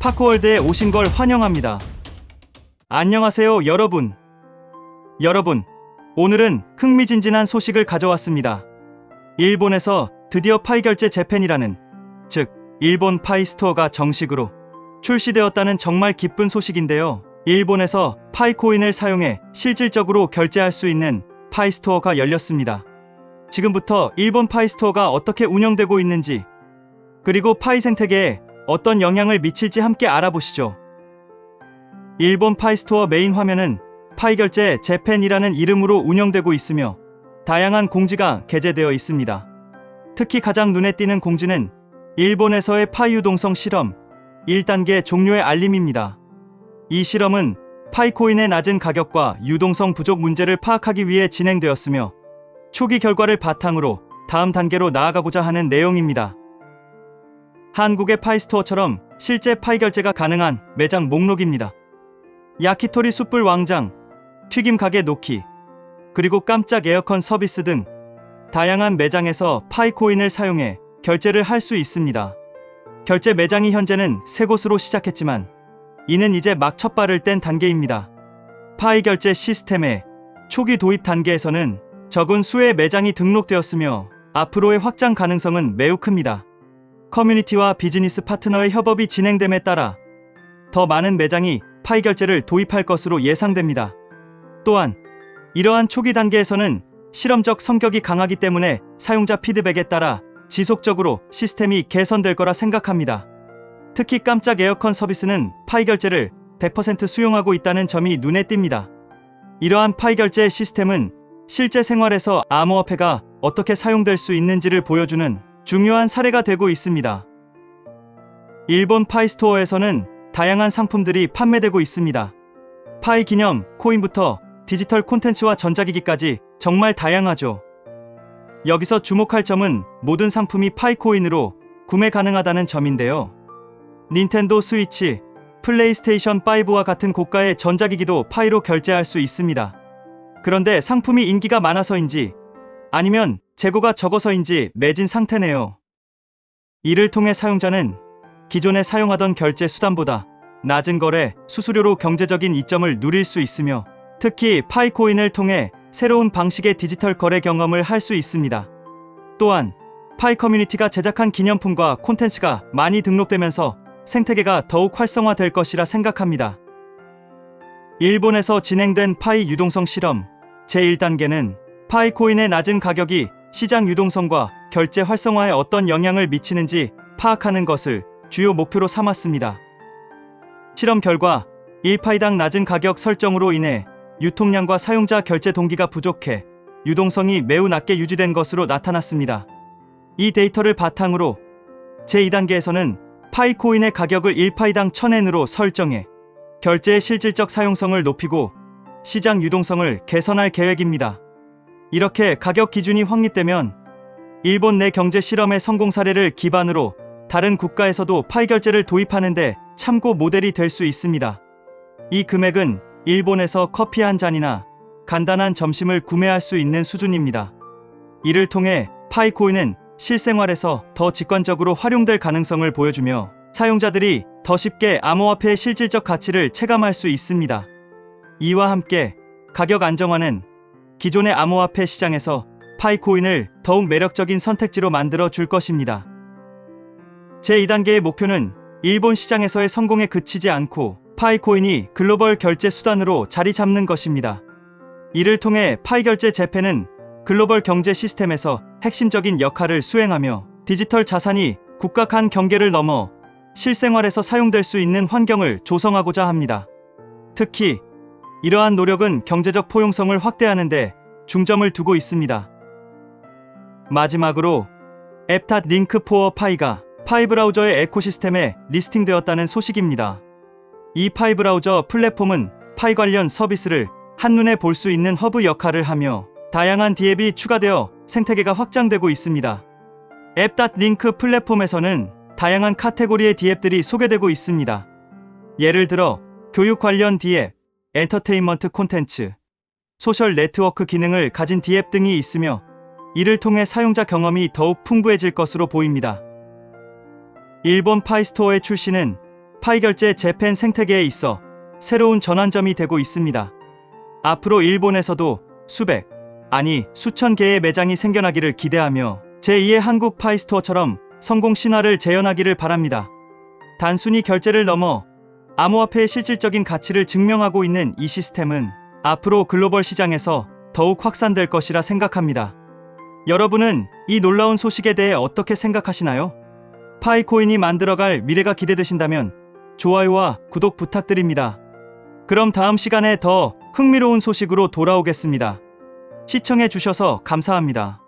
파크월드에 오신 걸 환영합니다. 안녕하세요, 여러분. 여러분, 오늘은 흥미진진한 소식을 가져왔습니다. 일본에서 드디어 파이 결제 재팬이라는, 즉, 일본 파이 스토어가 정식으로 출시되었다는 정말 기쁜 소식인데요. 일본에서 파이 코인을 사용해 실질적으로 결제할 수 있는 파이 스토어가 열렸습니다. 지금부터 일본 파이 스토어가 어떻게 운영되고 있는지, 그리고 파이 생태계에 어떤 영향을 미칠지 함께 알아보시죠. 일본 파이 스토어 메인 화면은 파이 결제 재팬이라는 이름으로 운영되고 있으며 다양한 공지가 게재되어 있습니다. 특히 가장 눈에 띄는 공지는 일본에서의 파이 유동성 실험 1단계 종료의 알림입니다. 이 실험은 파이코인의 낮은 가격과 유동성 부족 문제를 파악하기 위해 진행되었으며 초기 결과를 바탕으로 다음 단계로 나아가고자 하는 내용입니다. 한국의 파이스토어처럼 실제 파이 결제가 가능한 매장 목록입니다. 야키토리 숯불 왕장, 튀김 가게 노키, 그리고 깜짝 에어컨 서비스 등 다양한 매장에서 파이 코인을 사용해 결제를 할 수 있습니다. 결제 매장이 현재는 세 곳으로 시작했지만 이는 이제 막 첫 발을 뗀 단계입니다. 파이 결제 시스템의 초기 도입 단계에서는 적은 수의 매장이 등록되었으며 앞으로의 확장 가능성은 매우 큽니다. 커뮤니티와 비즈니스 파트너의 협업이 진행됨에 따라 더 많은 매장이 파이 결제를 도입할 것으로 예상됩니다. 또한 이러한 초기 단계에서는 실험적 성격이 강하기 때문에 사용자 피드백에 따라 지속적으로 시스템이 개선될 거라 생각합니다. 특히 깜짝 에어컨 서비스는 파이 결제를 100% 수용하고 있다는 점이 눈에 띕니다. 이러한 파이 결제 시스템은 실제 생활에서 암호화폐가 어떻게 사용될 수 있는지를 보여주는 중요한 사례가 되고 있습니다. 일본 파이 스토어에서는 다양한 상품들이 판매되고 있습니다. 파이 기념 코인부터 디지털 콘텐츠와 전자기기까지 정말 다양하죠. 여기서 주목할 점은 모든 상품이 파이 코인으로 구매 가능하다는 점인데요. 닌텐도 스위치, 플레이스테이션 5와 같은 고가의 전자기기도 파이로 결제할 수 있습니다. 그런데 상품이 인기가 많아서인지 아니면 재고가 적어서인지 매진 상태네요. 이를 통해 사용자는 기존에 사용하던 결제 수단보다 낮은 거래 수수료로 경제적인 이점을 누릴 수 있으며 특히 파이코인을 통해 새로운 방식의 디지털 거래 경험을 할 수 있습니다. 또한 파이 커뮤니티가 제작한 기념품과 콘텐츠가 많이 등록되면서 생태계가 더욱 활성화될 것이라 생각합니다. 일본에서 진행된 파이 유동성 실험 제1단계는 파이 코인의 낮은 가격이 시장 유동성과 결제 활성화에 어떤 영향을 미치는지 파악하는 것을 주요 목표로 삼았습니다. 실험 결과 1파이당 낮은 가격 설정으로 인해 유통량과 사용자 결제 동기가 부족해 유동성이 매우 낮게 유지된 것으로 나타났습니다. 이 데이터를 바탕으로 제2단계에서는 파이코인의 가격을 1파이당 1000엔으로 설정해 결제의 실질적 사용성을 높이고 시장 유동성을 개선할 계획입니다. 이렇게 가격 기준이 확립되면 일본 내 경제 실험의 성공 사례를 기반으로 다른 국가에서도 파이 결제를 도입하는데 참고 모델이 될 수 있습니다. 이 금액은 일본에서 커피 한 잔이나 간단한 점심을 구매할 수 있는 수준입니다. 이를 통해 파이코인은 실생활에서 더 직관적으로 활용될 가능성을 보여주며 사용자들이 더 쉽게 암호화폐의 실질적 가치를 체감할 수 있습니다. 이와 함께 가격 안정화는 기존의 암호화폐 시장에서 파이코인을 더욱 매력적인 선택지로 만들어 줄 것입니다. 제2단계의 목표는 일본 시장에서의 성공에 그치지 않고 파이코인이 글로벌 결제 수단으로 자리 잡는 것입니다. 이를 통해 파이 결제 재팬은 글로벌 경제 시스템에서 핵심적인 역할을 수행하며 디지털 자산이 국가 간 경계를 넘어 실생활에서 사용될 수 있는 환경을 조성하고자 합니다. 특히 이러한 노력은 경제적 포용성을 확대하는 데 중점을 두고 있습니다. 마지막으로 앱탓 링크 포어 파이가 파이 브라우저의 에코시스템에 리스팅되었다는 소식입니다. 이 파이 브라우저 플랫폼은 파이 관련 서비스를 한눈에 볼 수 있는 허브 역할을 하며 다양한 디앱이 추가되어 생태계가 확장되고 있습니다. 앱닷 링크 플랫폼에서는 다양한 카테고리의 디앱들이 소개되고 있습니다. 예를 들어 교육 관련 디앱, 엔터테인먼트 콘텐츠, 소셜 네트워크 기능을 가진 디앱 등이 있으며 이를 통해 사용자 경험이 더욱 풍부해질 것으로 보입니다. 일본 파이스토어의 출시는 파이 결제 재팬 생태계에 있어 새로운 전환점이 되고 있습니다. 앞으로 일본에서도 수백, 아니 수천 개의 매장이 생겨나기를 기대하며 제2의 한국 파이스토어처럼 성공 신화를 재현하기를 바랍니다. 단순히 결제를 넘어 암호화폐의 실질적인 가치를 증명하고 있는 이 시스템은 앞으로 글로벌 시장에서 더욱 확산될 것이라 생각합니다. 여러분은 이 놀라운 소식에 대해 어떻게 생각하시나요? 파이코인이 만들어갈 미래가 기대되신다면 좋아요와 구독 부탁드립니다. 그럼 다음 시간에 더 흥미로운 소식으로 돌아오겠습니다. 시청해 주셔서 감사합니다.